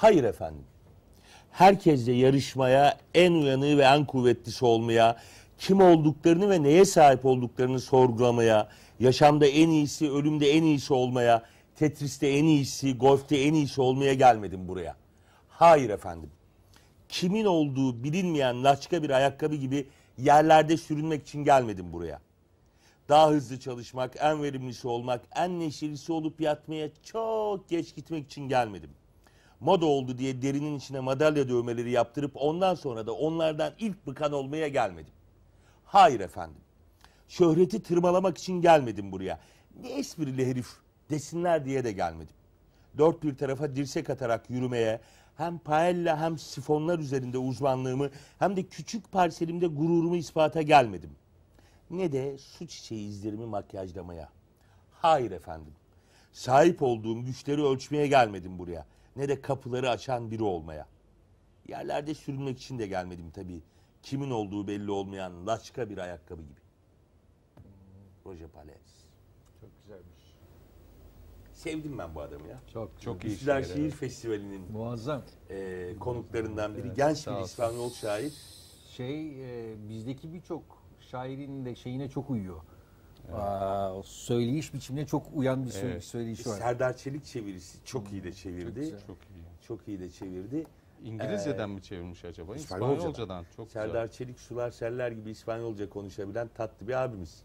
Hayır efendim. Herkesle yarışmaya, en uyanığı ve en kuvvetlisi olmaya, kim olduklarını ve neye sahip olduklarını sorgulamaya, yaşamda en iyisi, ölümde en iyisi olmaya, Tetris'te en iyisi, golfte en iyisi olmaya gelmedim buraya. Hayır efendim. Kimin olduğu bilinmeyen laçka bir ayakkabı gibi yerlerde sürünmek için gelmedim buraya. Daha hızlı çalışmak, en verimlisi olmak, en neşelisi olup yatmaya çok geç gitmek için gelmedim. Moda oldu diye derinin içine madalya dövmeleri yaptırıp ondan sonra da onlardan ilk bıkan olmaya gelmedim. Hayır efendim. Şöhreti tırmalamak için gelmedim buraya. Ne esprili herif desinler diye de gelmedim. Dört bir tarafa dirsek atarak yürümeye, hem paella hem sifonlar üzerinde uzmanlığımı hem de küçük parselimde gururumu ispata gelmedim. Ne de su çiçeği izlerimi makyajlamaya. Hayır efendim. Sahip olduğum güçleri ölçmeye gelmedim buraya. Ne de kapıları açan biri olmaya. Yerlerde sürünmek için de gelmedim tabii. Kimin olduğu belli olmayan laçka bir ayakkabı gibi. Roger Pales. Çok güzelmiş. Sevdim ben bu adamı ya. Çok Çok iyi Üsküdar şiir, evet. Festivali'nin Muazzam. e, konuklarından biri. Evet, Genç bir. İspanyol şair. Şey e, bizdeki birçok şairin de şeyine çok uyuyor. Aa, o söyleyiş biçimine çok uyan bir Evet. söyleyiş var. Serdar Çelik çevirisi çok iyi de çevirdi. güzel. Çok iyi. Çok iyi de çevirdi. İngilizceden mi çevirmiş acaba? İspanyolcadan. İspanyolcadan. Çok Serdar Çelik sular seller gibi İspanyolca konuşabilen tatlı bir abimiz.